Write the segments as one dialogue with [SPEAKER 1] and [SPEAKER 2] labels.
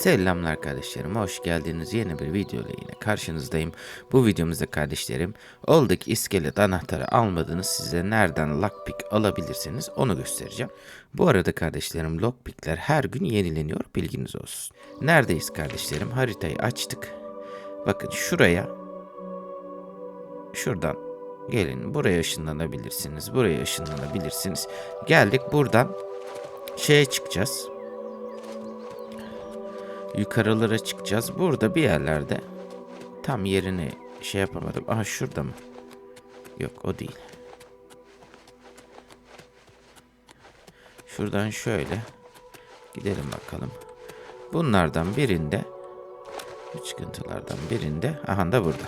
[SPEAKER 1] Selamlar kardeşlerim, hoş geldiniz. Yeni bir video ile yine karşınızdayım. Bu videomuzda kardeşlerim, olduk iskelet anahtarı almadınız. Size nereden lockpick alabilirsiniz onu göstereceğim. Bu arada kardeşlerim lockpickler her gün yenileniyor, bilginiz olsun. Neredeyiz kardeşlerim? Haritayı açtık. Bakın şuraya, şuradan gelin. Buraya ışınlanabilirsiniz, buraya ışınlanabilirsiniz. Geldik buradan şeye çıkacağız. Yukarılara çıkacağız. Burada bir yerlerde tam yerini şey yapamadım. Aha şurada mı? Yok o değil. Şuradan şöyle gidelim bakalım. Bunlardan birinde bu çıkıntılardan birinde aha da burada.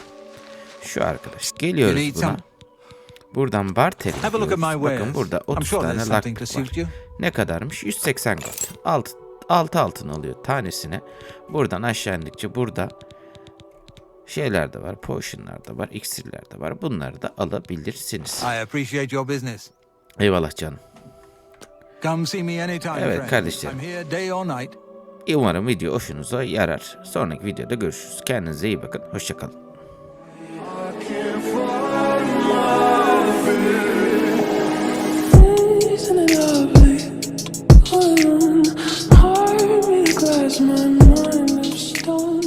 [SPEAKER 1] Şu arkadaş. Geliyoruz buna. Buradan barter. Bakın burada
[SPEAKER 2] I'm
[SPEAKER 1] 30
[SPEAKER 2] sure
[SPEAKER 1] tane lockpick var. Ne kadarmış? 180 gold. Alt, 6 altın alıyor tanesine. Buradan aşağı indikçe burada şeyler de var. Potionlar da var. iksirler de var. Bunları da alabilirsiniz.
[SPEAKER 2] I appreciate your business.
[SPEAKER 1] Eyvallah canım.
[SPEAKER 2] Come see me anytime,
[SPEAKER 1] Evet, kardeşlerim.
[SPEAKER 2] I'm here day or night.
[SPEAKER 1] Umarım video hoşunuza yarar. Sonraki videoda görüşürüz. Kendinize iyi bakın. Hoşçakalın. time of storm.